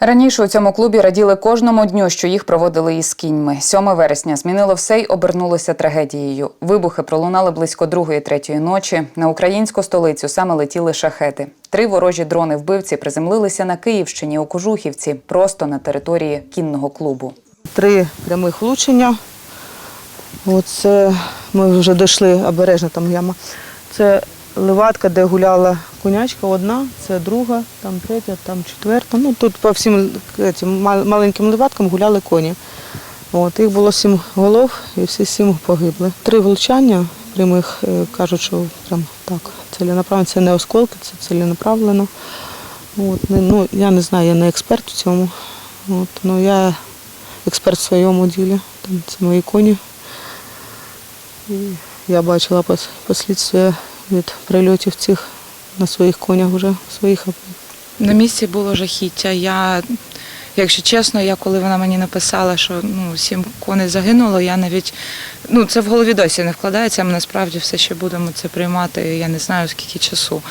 Раніше у цьому клубі раділи кожному дню, що їх проводили із кіньми. 7 вересня змінило все й обернулося трагедією. Вибухи пролунали близько другої третьої ночі. На українську столицю саме летіли шахети. Три ворожі дрони вбивці приземлилися на Київщині у Кожухівці, просто на території кінного клубу. Три прямих влучення. Оце ми вже дійшли обережно там яма. Це леватка, де гуляла конячка, одна, це друга, там третя, там четверта. Ну тут по всім цим маленьким леваткам гуляли коні. От, їх було сім голов і всі сім погибли. Три влучання прямих е, кажуть, що прям так ціленаправлено, це не осколки, це ціленаправлено. От, ну, я не знаю, я не експерт в цьому. От, ну, я експерт в своєму ділі. Там це мої коні. І я бачила пос- послідствия від прильотів цих на своїх конях вже своїх. На місці було жахіття. Я, якщо чесно, я коли вона мені написала, що ну, сім коней загинуло, я навіть ну це в голові досі не вкладається. Ми насправді все ще будемо це приймати. Я не знаю скільки часу.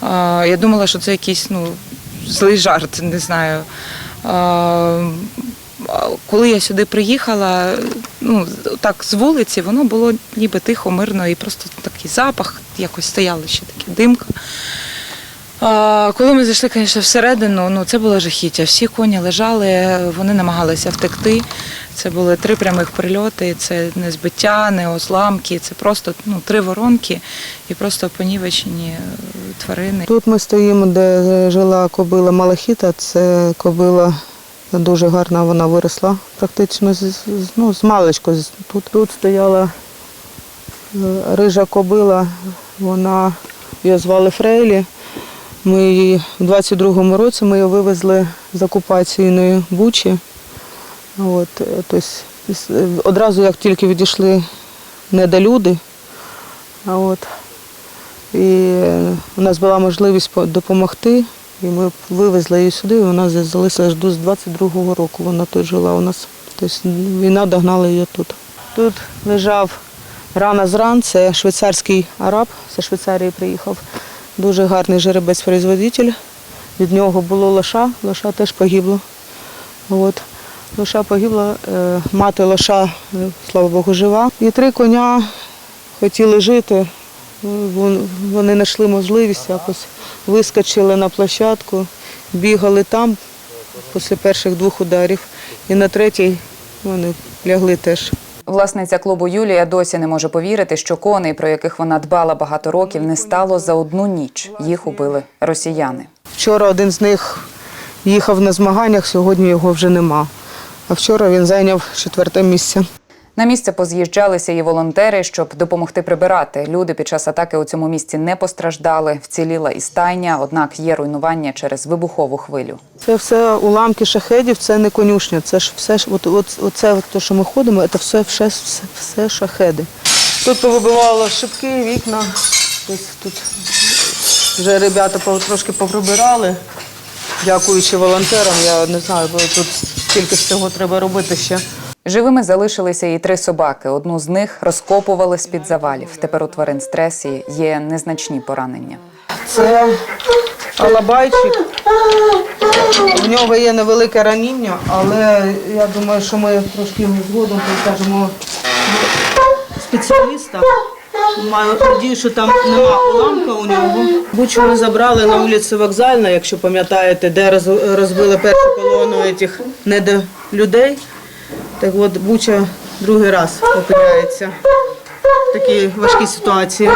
А, я думала, що це якийсь ну, злий жарт, не знаю. А, коли я сюди приїхала, ну так з вулиці, воно було ніби тихо, мирно, і просто такий запах, якось стояла ще димка. Коли ми зайшли, звісно, всередину, ну це було жахіття. Всі коні лежали, вони намагалися втекти. Це були три прямих прильоти, це не збиття, не озламки, це просто ну, три воронки і просто понівечені е, тварини. Тут ми стоїмо, де жила кобила Малахіта. Це кобила дуже гарна, вона виросла практично з, з- ну, з маличку. Тут, тут стояла е, рижа кобила, вона її звали Фрейлі. Ми її в 22-му році ми її вивезли з окупаційної Бучі. От, тобто, одразу, як тільки відійшли недолюди, от, і е, у нас була можливість допомогти, і ми вивезли її сюди, і вона здесь залишилась аж до з 22-го року. Вона тут жила у нас. Тобто війна догнала її тут. Тут лежав рана з це швейцарський араб, з Швейцарії приїхав. Дуже гарний жеребець-производитель. Від нього було лоша, лоша теж погибло. От. Лоша погибла, е, мати лоша, е, слава Богу, жива. І три коня хотіли жити. Вони знайшли можливість якось вискочили на площадку, бігали там після перших двох ударів. І на третій вони лягли теж. Власниця клубу Юлія досі не може повірити, що коней, про яких вона дбала багато років, не стало за одну ніч. Їх убили росіяни. Вчора один з них їхав на змаганнях, сьогодні його вже нема. А вчора він зайняв четверте місце. На місце поз'їжджалися і волонтери, щоб допомогти прибирати. Люди під час атаки у цьому місці не постраждали. Вціліла і стайня, однак є руйнування через вибухову хвилю. Це все уламки шахедів, це не конюшня. Це ж все ж, от, от, оце, те, що ми ходимо, це все, все, все, шахеди. Тут повибивало шибки, вікна. Тут, тут вже ребята трошки поприбирали. Дякуючи волонтерам, я не знаю, бо тут стільки всього треба робити ще. Живими залишилися і три собаки. Одну з них розкопували з-під завалів. Тепер у тварин стресі є незначні поранення. Це алабайчик. В нього є невелике раніння, але я думаю, що ми трошки згодом покажемо спеціаліста. Маю надію, що там нема уламка у нього. Бучу ми забрали на вулиці Вокзальна, якщо пам'ятаєте, де роз- розбили першу колону цих недолюдей. Так от Буча другий раз опиняється в такій важкій ситуації,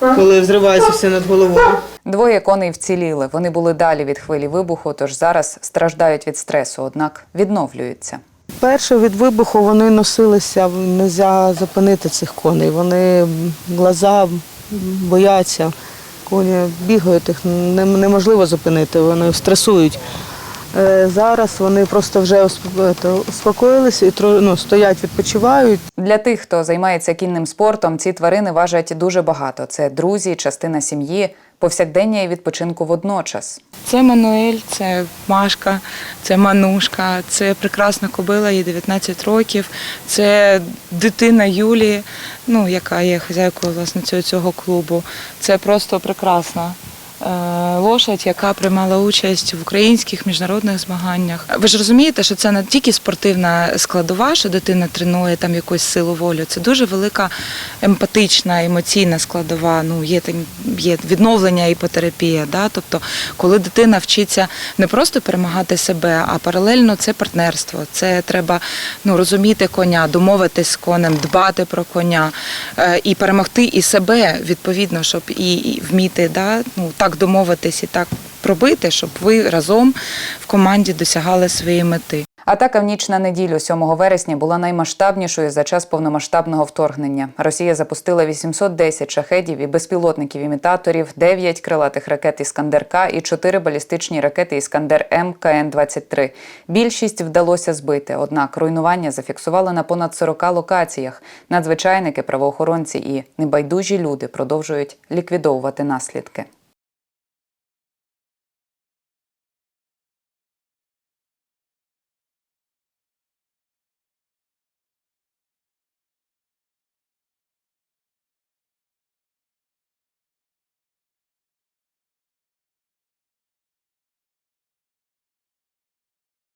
коли взривається все над головою. Двоє коней вціліли. Вони були далі від хвилі вибуху, тож зараз страждають від стресу, однак відновлюються. Перше від вибуху вони носилися, не можна зупинити цих коней. Вони глаза бояться, коні бігають, їх неможливо зупинити, вони стресують. Е, Зараз вони просто вже усп- успокоїлися і ну, стоять, відпочивають. Для тих, хто займається кінним спортом, ці тварини важать дуже багато. Це друзі, частина сім'ї, повсякдення і відпочинку водночас. Це Мануель, це Машка, це Манушка, це прекрасна кобила, їй 19 років, це дитина Юлії, ну, яка є хазяйкою власне цього, цього клубу. Це просто прекрасно. Лошадь, яка приймала участь в українських міжнародних змаганнях. Ви ж розумієте, що це не тільки спортивна складова, що дитина тренує там якусь силу волі. Це дуже велика емпатична, емоційна складова. Ну є є відновлення іпотерапія. Да? Тобто, коли дитина вчиться не просто перемагати себе, а паралельно це партнерство. Це треба ну розуміти коня, домовитись з конем, дбати про коня е, і перемогти і себе відповідно, щоб і, і вміти да, ну, так домовитись і так пробити, щоб ви разом в команді досягали своєї мети. Атака в ніч на неділю 7 вересня була наймасштабнішою за час повномасштабного вторгнення. Росія запустила 810 шахедів і безпілотників-імітаторів, 9 крилатих ракет Іскандер-К і 4 балістичні ракети Іскандер М КН-23. Більшість вдалося збити, однак руйнування зафіксували на понад 40 локаціях. Надзвичайники, правоохоронці і небайдужі люди продовжують ліквідовувати наслідки.